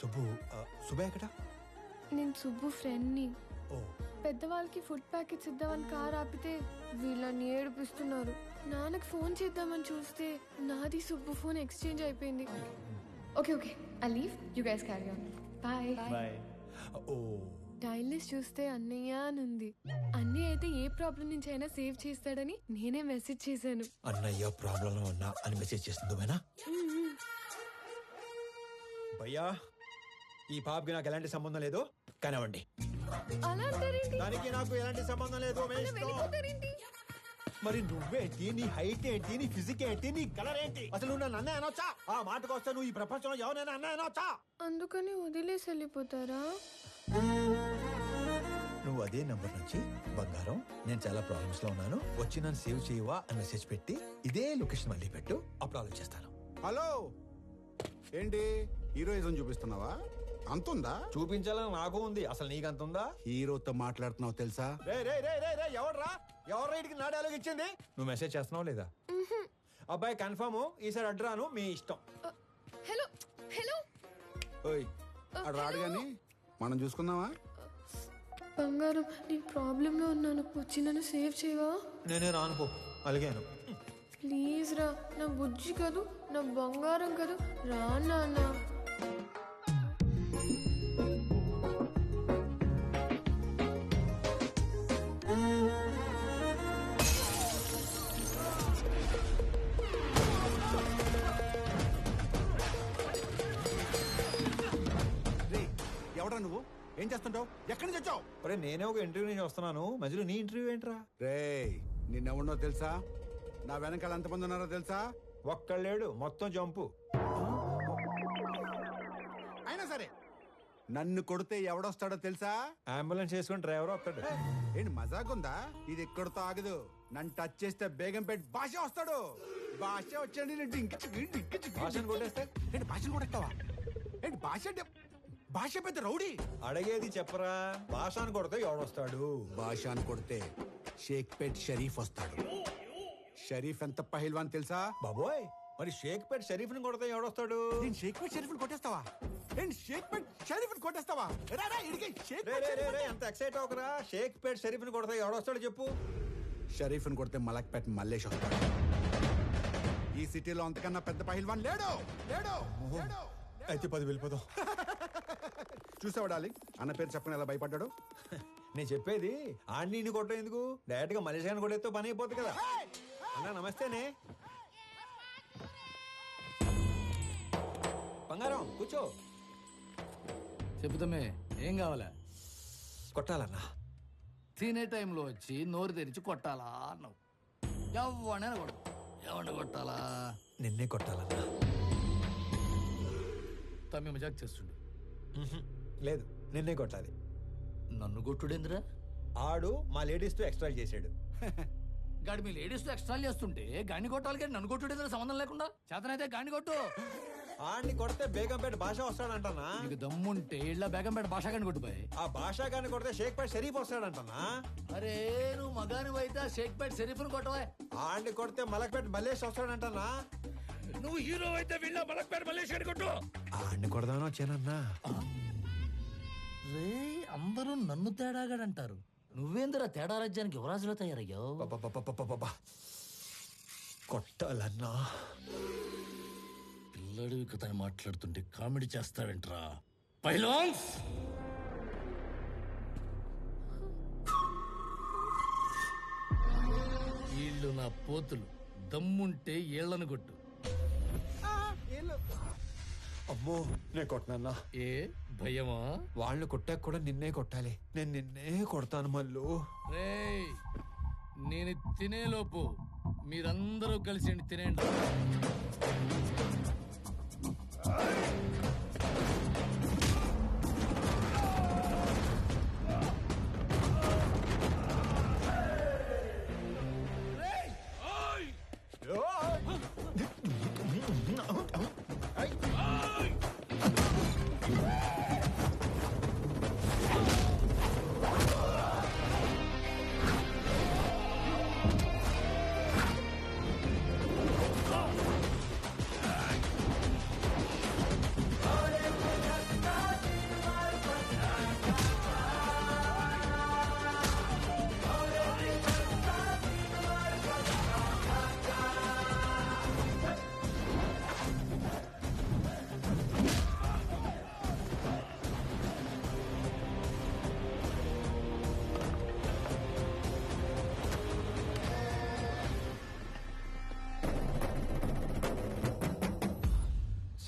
సుబ్బు సుబ్బు ఎక్కడ? నేను సుబ్బు ఫ్రెండ్ని. ఓ. పెద్దవాళ్ళకి ఫుడ్ ప్యాకెట్స్ ఇద్దామని కార్ ఆపితే వీళ్ళని ఏడిపిస్తున్నారు. నాన్నకి ఫోన్ చేద్దామని చూస్తే నాది సుబ్బు ఫోన్ ఎక్స్చేంజ్ అయిపోయింది. Okay. Okay I leave you guys carry on bye bye oh. Tile list చూస్తే అన్నయ్య అని ఉంది. అన్నయ్య అయితే ఏ ప్రాబ్లం నుంచి అయినా సేవ్ చేస్తాడని నేనే మెసేజ్ చేశాను. అన్నయ్య ప్రాబ్లం ఉన్నా అని మెసేజ్ చేస్తుంది భయ్యా భయ్యా ఈ పాపకి నాకు ఎలాంటి సంబంధం లేదు. అలా అంటారేంటి? దానికి నాకు ఎలాంటి సంబంధం లేదు. మరి నువ్వేంటి నీ హైట్ ఏంటి? నీ ఫిజిక్ ఏంటి? నీ కలర్ ఏంటి? అసలు నువ్వు నన్ను అన్నయ్య అనొచ్చా? ఆ మాటకు వస్తే నువ్వు ఈ ప్రపంచంలో ఎవరైనా అన్నయ్య అనొచ్చా? అందుకని వదిలేసి వెళ్ళిపోతారా? నువ్వు అదే నంబర్ నుంచి బంగారం నేను చాలా ప్రాబ్లమ్స్లో ఉన్నాను వచ్చి నన్ను సేవ్ చేయవా? అని మెసేజ్ పెట్టి ఇదే లొకేషన్ మళ్ళీ పెట్టు అప్పుడు ఆలోచిస్తాను హలో! ఏంటి? హీరోయిజం చూపిస్తున్నావా? అంతుందా? చూపించాలని నాకు ఉంది. అసలు నీకంత ఉందా హీరోతో మాట్లాడుతున్నావు తెలుసా? రే రే రే రే రే ఎవర్రా ఎవరు రైడ్కి నా డైలాగ్ ఇచ్చింది? నువ్వు మెసేజ్ చేస్తున్నావు లేదా? అబ్బాయి కన్ఫర్మ్ ఈసారి అడ్రాను మీ ఇష్టం. Hello hello. ఓయ్ అడు రాడు గాని మనం చూసుకుందామా? బంగారం నేను ప్రాబ్లంలో ఉన్నాను వచ్చి నన్ను సేవ్ చేయవా? నేనే రానుకో అలిగాను. ప్లీజ్ రా నా బుజ్జి కదూ నా బంగారం కదూ రా నాన్న. చేస్తుంటావు? ఎక్కడి నుంచి వచ్చావు? ఒరే నేనే ఒక ఇంటర్వ్యూ నుంచి వస్తున్నాను. మధ్యలో నీ ఇంటర్వ్యూ ఏంట్రా? రే నిన్నెవడో తెలుసా? నా వెనకాల ఎంతమంది ఉన్నారో తెలుసా? ఒక్కళ్ళేడు మొత్తం జంపు. అయినా సరే నన్ను కొడితే ఎవడొస్తాడో తెలుసా? అంబులెన్స్ చేసుకుని డ్రైవర్ వస్తాడు ఏంటి మజాకుందా? ఇది ఎక్కడితో ఆగదు నన్ను టచ్ చేస్తే బేగం పెట్టి భాష వస్తాడు. భాష వచ్చాడు భాషను కొట్టేస్తే? ఏంటి భాషను కొట్టేస్తావా? ఏంటి భాష అంటే భాష పెద్ద రౌడీ. అడిగేది చెప్పరా? భాషను కొడితే ఎవడొస్తాడు? భాషను కొడితే షేక్ పేట్ షరీఫ్ వస్తాడు. షరీఫ్ ఎంత పహిల్వాన్ తెలుసా? బాబోయ్ మరి షేక్ పేట్ షరీఫ్ని కొడితే ఎవడొస్తాడు? నేను షేక్ పేట్ షరీఫ్ కొట్టేస్తావా? ఏంటి షేక్ పేట్ షరీఫ్ కొట్టేస్తావా? రా, రా, ఇడికి, షేక్ రే పేట్ రే రే రే ఎంత ఎక్సైట్ అవకరా షేక్ పేట్ షరీఫ్ని కొడితే ఎవడొస్తాడు చెప్పు. షరీఫ్ని కొడితే మలక్పేట్ మల్లేష్ వస్తాడు. ఈ సిటీలో అంతకన్నా పెద్ద పహిల్వాన్ లేడు. లేడు లేడు. అయితే పది వెళ్ళిపోదాం. చూసావా డార్లింగ్? అన్న పేరు చెప్పని ఎలా భయపడ్డాడు? నేను చెప్పేది ఆడిని కొట్టడం ఎందుకు? డైరెక్ట్గా మలేషియా కొట్టేస్తే పని అయిపోతుంది కదా. అన్నా నమస్తేనే. బంగారం కూర్చో. చెబుతామే ఏం కావాలా? కొట్టాలన్నా. తినే టైంలో వచ్చి నోరు తెరిచి కొట్టాలా అన్నావు. ఎవడైనా కొడు ఎవరిని కొట్టాలా? నిన్నే కొట్టాలన్నా. తమ్మి మజాక్ చేస్తుండు. లేదు నిన్నే కొట్టాలి. నన్ను కొట్టుడేందిరా? ఆడు మా లేడీస్తో ఎక్స్ట్రా చేసాడు గాడి మీ లేడీస్ ఎక్స్ట్రా చేస్తుంటే గాని కొట్టాలి కానీ నన్ను కొట్టుడేందిరా సంబంధం లేకుండా? చేతనైతే గాని కొట్టు. ఆడిని కొడితే బేగంపేట భాష వస్తాడంటనా? నీకు దమ్ముంటే ఇళ్ళ బేగంపేట భాష గాని కొట్టుపోయి ఆ భాష గాని కొడితే షేక్ పేట్ షరీఫ్ వస్తాడంటనా? అరే నువ్వు మగాని అయితే షేక్ పేట్ షరీఫ్ని కొట్టవా. ఆడిని కొడితే మలక్పేట మల్లేష్ వస్తాడంటనా? నువ్వు హీరో అయితే వీళ్ళ మలక్పేట మల్లేశ్వరి కొట్టు. ఆడిని కొడదామని వచ్చానన్నా. రే అందరూ నన్ను తేడాగాడంటారు. నువ్వేందిరా తేడా రాజ్యానికి యువరాజులో తయారయ్యావు. కొట్టాలన్నా. పిల్లడు కథ మాట్లాడుతుంటే కామెడీ చేస్తావేంట్రా పైలాన్స్! వీళ్ళు నా పోతులు. దమ్ముంటే ఏళ్ళను కొట్టు. అమ్మో నేను కొట్టనన్నా ఏ? భయమా వాళ్ళని కొట్టాక కూడా నిన్నే కొట్టాలి. నేను నిన్నే కొడతాను మళ్ళు రేయ్ నేను తినేలోపు మీరందరూ కలిసి తినేయండి.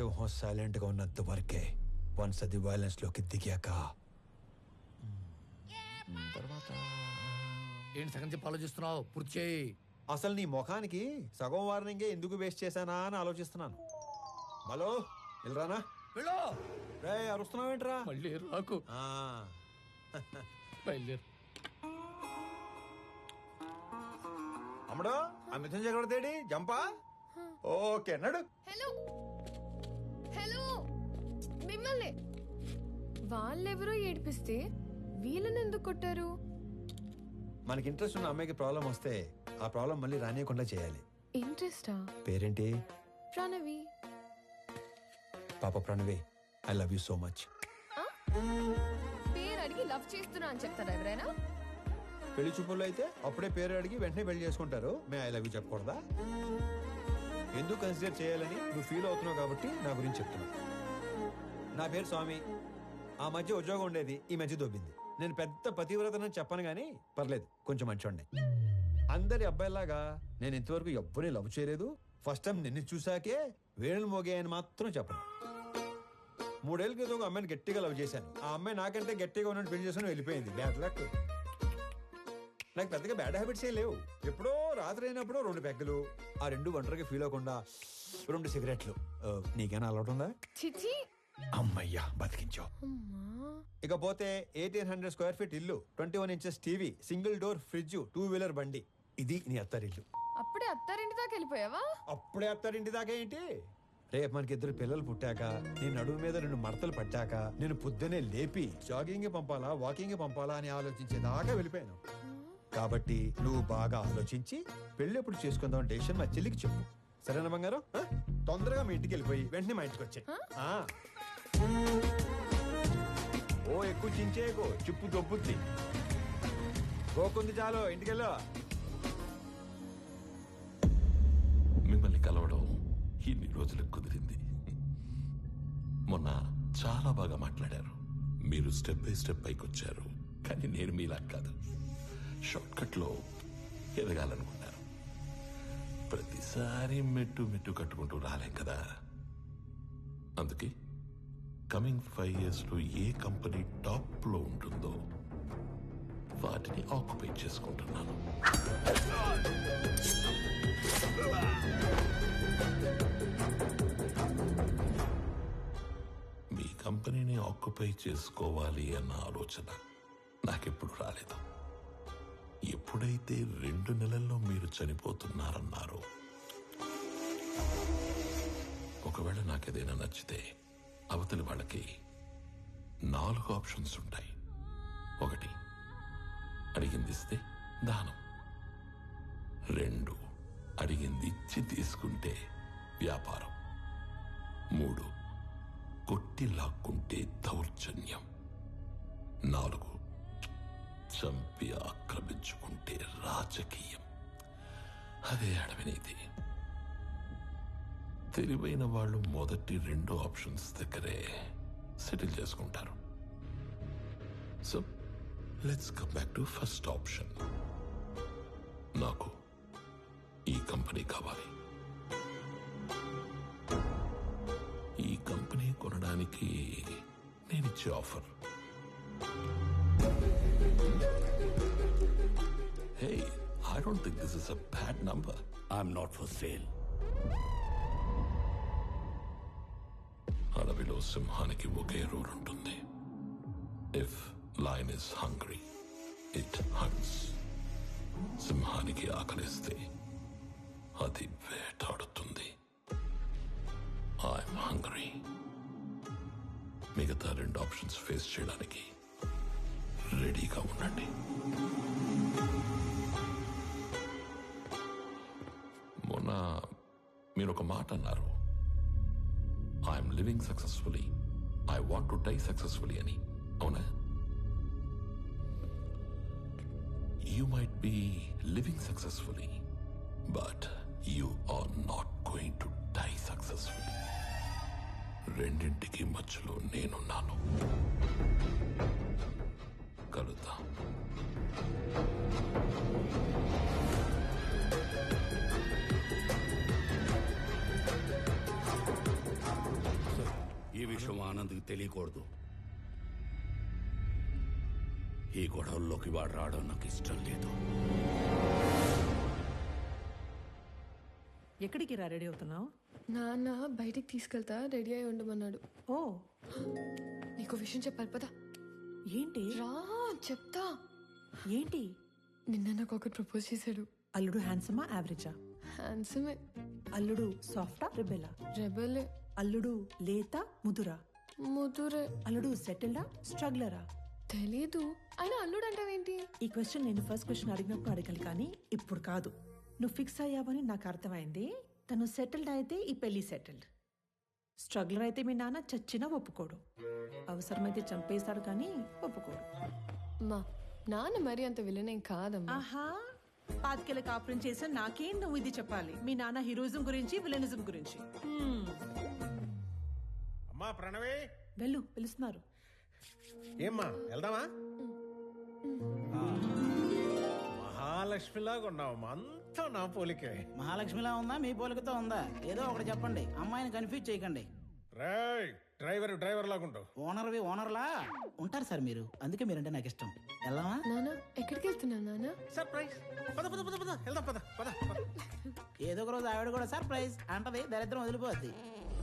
సింహం సైలెంట్గా ఉన్నంత వరకే వన్స్ అది వైలెన్స్లోకి దిగాక. తర్వాత ఏంటి సగం చెప్పి ఆలోచిస్తున్నావు? పూర్తి చేయి. అసలు నీ ముఖానికి సగం వార్నింగే ఎందుకు వేస్ట్ చేశానా అని ఆలోచిస్తున్నాను. హలో వెళ్ళరానా? వెళ్ళు! రే అరుస్తున్నావేంట్రా? మళ్ళీ రాకు. ఆ, బయలుదేరు. అమ్మడు ఆ మిథున్ చక్రవర్తి జంపా? ఓకే నడు. హలో. హలో మిమ్మల్ని వాళ్ళెవరో ఏడిపిస్తే వీళ్ళని ఎందుకు కొట్టారు? మనకి ఇంట్రెస్ట్ ఉన్న అమ్మాయికి ప్రాబ్లం వస్తే ఆ ప్రాబ్లం మళ్ళీ రానియకుండా చేయాలి. ఇంట్రెస్టా పేరేంటి? ప్రణవి. పాప Pranavi I love you so much? పేరు అడిగి లవ్ చేస్తున్నా అని చెప్తారా ఎవరైనా? పెళ్ళి చూపుల్లో అయితే అప్పుడే పేరు అడిగి వెంటనే పెళ్ళి చేసుకుంటారు. మే ఐ లవ్ యూ చెప్పకూడదా? ఎందుకు కన్సిడర్ చేయాలని నువ్వు ఫీల్ అవుతున్నావు కాబట్టి నా గురించి చెప్తున్నా నా పేరు స్వామి. ఆ మధ్య ఉద్యోగం ఉండేది ఈ మధ్య దొబ్బింది. నేను పెద్ద పతివ్రతనని చెప్పను కానీ పర్లేదు కొంచెం మంచోండి అందరి అబ్బాయిలాగా నేను ఇంతవరకు ఎవ్వరిని లవ్ చేయలేదు. ఫస్ట్ టైం నిన్ను చూసాకే వేణులు మోగాయని మాత్రం చెప్పను. మూడేళ్ళ క్రితం ఒక అమ్మాయిని గట్టిగా లవ్ చేశాను. ఆ అమ్మాయి నాకంటే గట్టిగా ఉన్నట్టు పెళ్ళి చేసుకుని వెళ్ళిపోయింది. బ్యాడ్ లక్ నాకు పెద్దగా బ్యాడ్ హ్యాబిట్స్ ఏ లేవు. ఎప్పుడో రాత్రి అయినప్పుడు రెండు పెగ్గలు ఆ రెండు ఒంటరిగా ఫీల్ అవ్వకుండా రెండు సిగరెట్లు ఆ, నీకేనా అలవాటు ఉందా? చిచి. అమ్మయ్యా బతికించావు అమ్మా. ఇకపోతే ఎయిటీన్ హండ్రెడ్ స్క్వేర్ ఫీట్ ఇల్లు twenty one inches TV single door fridge two wheeler బండి. ఇది నీ అత్తారిల్లు అప్పుడే అత్తారింటి దాకా వెళ్ళిపోయావా? అప్పుడే అత్తారింటి దాకా ఏంటి? రేపు మనకి ఇద్దరు పిల్లలు పుట్టాక నీ నడుము మీద రెండు మడతలు పట్టాక నేను పొద్దునే లేపి జాగింగ్ పంపాలా వాకింగ్ పంపాలా అని ఆలోచించేదాకా వెళ్ళిపోయాను. కాబట్టి నువ్వు బాగా ఆలోచించి పెళ్ళి ఎప్పుడు చేసుకుందాం డెసిషన్ మా చెల్లికి చెప్పు. సరేనా బంగారం? ఆ? తొందరగా మీ ఇంటికి వెళ్ళిపోయి వెంటనే మా ఇంటికి వచ్చాయి. ఓ ఎక్కువ చించేయకు. చిప్పు దొబ్బుద్ది గోకుంది చాలు. ఇంటికెళ్ళు మిమ్మల్ని కలవడం ఇన్ని రోజులకు కుదిరింది. మొన్న చాలా బాగా మాట్లాడారు. మీరు స్టెప్ బై స్టెప్ పైకి వచ్చారు కానీ నేను మీలా కాదు. షార్ట్కట్లో కట్ ఎదగాలనుకున్నారు. ప్రతిసారి మెట్టు మెట్టు కట్టుకుంటూ రాలేం కదా? అందుకే కమింగ్ ఫైవ్ ఇయర్స్లో ఏ కంపెనీ టాప్లో ఉంటుందో వాటిని ఆక్యుపై చేసుకుంటున్నాను. మీ కంపెనీని ఆక్యుపై చేసుకోవాలి అన్న ఆలోచన నాకెప్పుడు రాలేదు. ఎప్పుడైతే రెండు నెలల్లో మీరు చనిపోతున్నారన్నారో ఒకవేళ నాకేదైనా నచ్చితే అవతలి వాళ్ళకి నాలుగు ఆప్షన్స్ ఉంటాయి. ఒకటి అడిగింది ఇస్తే దానం. రెండు అడిగింది ఇచ్చి తీసుకుంటే వ్యాపారం. మూడు కొట్టి లాక్కుంటే దౌర్జన్యం. నాలుగు చంపి ఆక్రమించుకుంటే రాజకీయం. అదే అడవినీతి. తెలివైన వాళ్ళు మొదటి రెండు ఆప్షన్స్ దగ్గరే సెటిల్ చేసుకుంటారు. So let's come back to first option నాకు ఈ కంపెనీ కావాలి. ఈ కంపెనీ కొనడానికి నేను ఇచ్చే offer. I don't think this is a bad number I'm not for sale. అడవిలో సింహానికి ఒకే రూల్ ఉంటుంది if lion is hungry it hunts సింహానికి ఆకలిస్తే అది వేటాడుతుంది ఐఎమ్ హంగ్రీ మిగతా రెండు ఆప్షన్స్ ఫేస్ చేయడానికి రెడీగా ఉండండి. మొన్న మీరు ఒక మాట అన్నారు. I'm living successfully I want to die successfully అని. అవునా? You might be living successfully but you are not going to die successfully రెండింటికి మధ్యలో నేనున్నాను తెలియకూడదు. ఈ గొడవల్లోకి వాడు రావడం నాకు ఇష్టం లేదు. ఎక్కడికి రా రెడీ అవుతున్నావు? నాన్న బయటికి తీసుకెళ్తా రెడీ అయి ఉండమన్నాడు. ఓ. నీకు విషయం చెప్పాలి పదా. ఏంటి? రా చెప్తా. ఏంటి? నిన్న నాకు ఒకటి ప్రపోజ్ చేశాడు. అల్లుడు హ్యాండ్సమా యావరేజా? హ్యాండ్సమే. అల్లుడు సాఫ్టా రిబెలా? రెబలే. అల్లుడు లేత ముదురా? ముదురే. అల్లుడు సెటిల్డా? స్ట్రగ్లరా? తెలీదు. ఆయన అల్లుడు అంటావేంటి? ఈ క్వశ్చన్ నేను ఫస్ట్ క్వశ్చన్ అడిగినప్పుడు అడగాలి కానీ ఇప్పుడు కాదు. నువ్వు ఫిక్స్ అయ్యావని నాకు అర్థమైంది. తను సెటిల్డ్ అయితే ఈ పెళ్ళి సెటిల్డ్. స్ట్రగ్లర్ అయితే మీ నాన్న చచ్చినా ఒప్పుకోడు. అవసరమైతే చంపేస్తాడు కానీ ఒప్పుకోడు. మా నాన్న మరి అంత విలనేం కాదమ్మా. ఆహా పాతికేళ్ళ కాపురం చేసా నాకేం నువ్వు ఇది చెప్పాలి? మీ నాన్న హీరోయిజం గురించి విలనిజం గురించి. అమ్మా ప్రణవే. వెళ్ళు పిలుస్తున్నారు. ఏమ్మా వెళ్దామా? మహాలక్ష్మిలాగా ఉన్నావమ్మా అంతా నా పోలికే. మహాలక్ష్మిలా ఉందా? మీ పోలికతో ఉందా? ఏదో ఒకటి చెప్పండి. అమ్మాయిని కన్ఫ్యూజ్ చేయకండి. రేయ్ డ్రైవర్ డ్రైవర్ లాగుంటావు ఓనర్వి ఓనర్లా? ఉంటారు సార్ మీరు. అందుకే మీరంటే నాకు ఇష్టం. వెళ్దామా? నాన్న ఎక్కడికి వెళ్తున్నా నాన్న సర్ప్రైజ్ పద పద పద పద వెళ్దాం పద పద పద. ఏదో ఒక రోజు ఆవిడ కూడా సర్ప్రైజ్ అంటది. దరిద్రం వదిలిపోద్ది.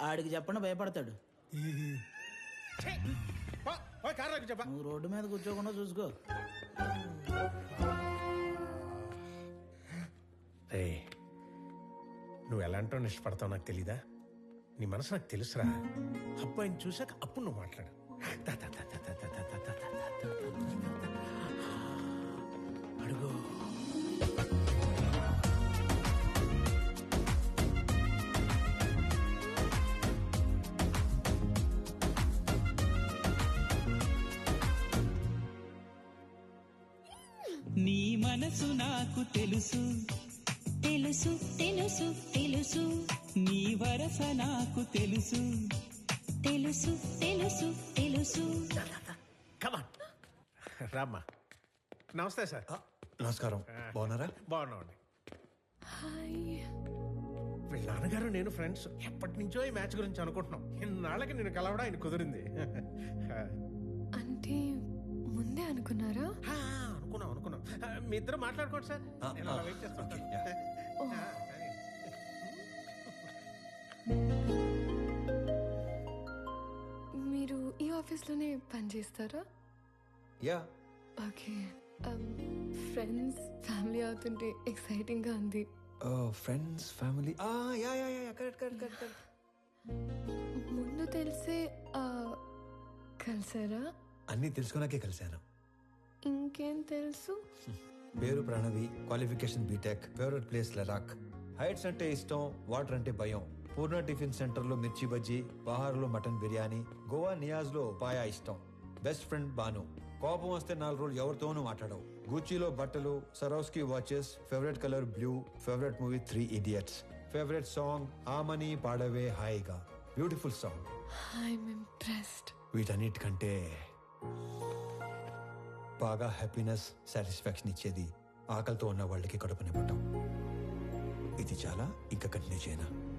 ఆడికి చెప్పండి భయపడతాడు నువ్వు రోడ్డు మీద కూర్చోకుండా చూసుకో నువ్వు ఎలాంటో ఇష్టపడతావు నాకు తెలీదా నీ మనసు నాకు తెలుసురా అబ్బాయిని చూశాక అప్పుడు నువ్వు మాట్లాడు అడుగు తెలుసు తెలుసు. నీ వరస నాకు తెలుసు. తెలుసు తెలుసు తెలుసు. కమాన్ రామ్మా. నమస్తే సార్. నమస్కారం. బాగున్నారా? బాగున్నామండి. హాయ్. వీళ్ళ నాన్నగారు నేను ఫ్రెండ్స్. ఎప్పటి నుంచో ఈ మ్యాచ్ గురించి అనుకుంటున్నాం. ఇన్నాళ్ళకి నేను కలవడం ఆయన కుదిరింది. అంటే ముందే అనుకున్నారా? అనుకున్నాం అనుకున్నాం. మీ ఇద్దరు మాట్లాడుకోండి సార్. నేను అలా వెయిట్ చేస్తాను ఆఫీస్లోనే పని చేస్తారా? యా. ఓకే. ఫ్రెండ్స్ ఫ్యామిలీ అవుతుంటే ఎక్సైటింగ్గా ఉంది. Friends family. Yeah yeah yeah correct correct correct ముందు తెలిసే కలిసారా? అన్నీ తెలుసుకున్నాకే కలిశాను. ఇంకేం తెలుసు? పేరు Pranavi qualification BTech favourite place Ladakh. Heights అంటే ఇష్టం వాటర్ అంటే భయం. పూర్ణ టిఫిన్ సెంటర్లో మిర్చి బజ్జీ బహార్లో మటన్ బిర్యానీ గోవా నియాజ్లో పాయా ఇష్టం. Best friend Banu. కోపం వస్తే నాలుగు రోజులు ఎవరితోనూ మాట్లాడవు. గూచీలో బట్టలు Swarovski watches favourite colour blue favourite movie Three Idiots. Favourite song Amani పాడవే హాయిగా. Beautiful song. వీటన్నిటికంటే బాగా హ్యాపీనెస్ సాటిస్ఫాక్షన్ ఇచ్చేది ఆకలితో ఉన్న వాళ్ళకి కడుపు నింపటం. ఇది చాలా ఇంకా కంటిన్యూ చేయనా?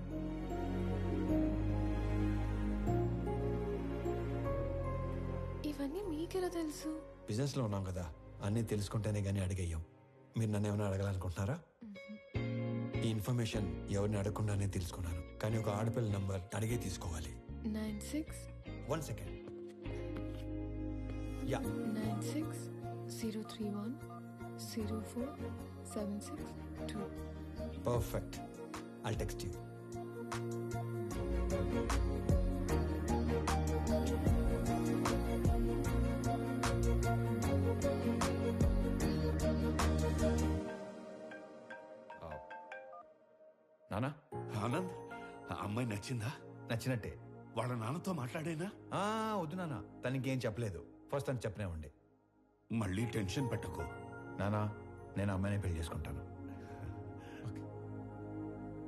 ఇవన్నీ మీకెలా తెలుసు? బిజినెస్లో ఉన్నాం కదా అన్నీ తెలుసుకుంటేనే గానీ అడిగేయం. మీరు నన్ను ఏమైనా అడగాలనుకుంటున్నారా? ఈ ఇన్ఫర్మేషన్ ఎవరిని అడగకుండానే తెలుసుకున్నాను. కానీ ఒక ఆడపిల్ల నంబర్ అడిగే తీసుకోవాలి. Nine six one second. Yeah. Nine six zero three one zero four seven six two. Perfect. I'll text you నచ్చిందా? నచ్చినట్టే. వాళ్ళ నాన్నతో మాట్లాడేనా? ఆ, వద్దు నాన్న. తనకి ఏం చెప్పలేదు. ఫస్ట్ తను చెప్పనే ఉండే. మళ్ళీ టెన్షన్ పెట్టకు. నానా నేను అమ్మాయిని పెళ్ళి చేసుకుంటాను.